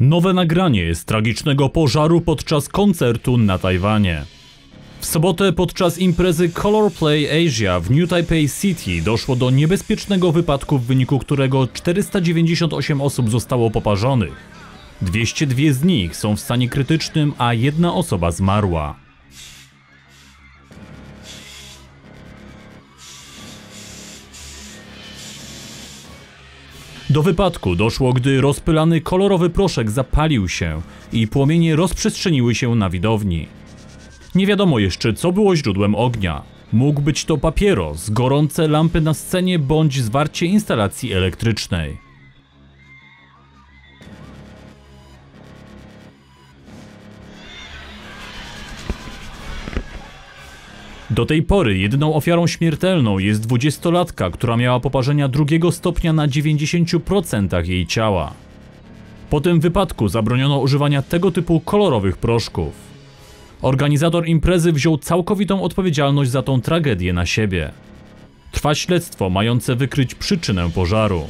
Nowe nagranie z tragicznego pożaru podczas koncertu na Tajwanie. W sobotę podczas imprezy Color Play Asia w New Taipei City doszło do niebezpiecznego wypadku, w wyniku którego 498 osób zostało poparzonych. 202 z nich są w stanie krytycznym, a jedna osoba zmarła. Do wypadku doszło, gdy rozpylany kolorowy proszek zapalił się i płomienie rozprzestrzeniły się na widowni. Nie wiadomo jeszcze, co było źródłem ognia. Mógł być to papieros, gorące lampy na scenie bądź zwarcie instalacji elektrycznej. Do tej pory jedyną ofiarą śmiertelną jest dwudziestolatka, która miała poparzenia drugiego stopnia na 90% jej ciała. Po tym wypadku zabroniono używania tego typu kolorowych proszków. Organizator imprezy wziął całkowitą odpowiedzialność za tą tragedię na siebie. Trwa śledztwo mające wykryć przyczynę pożaru.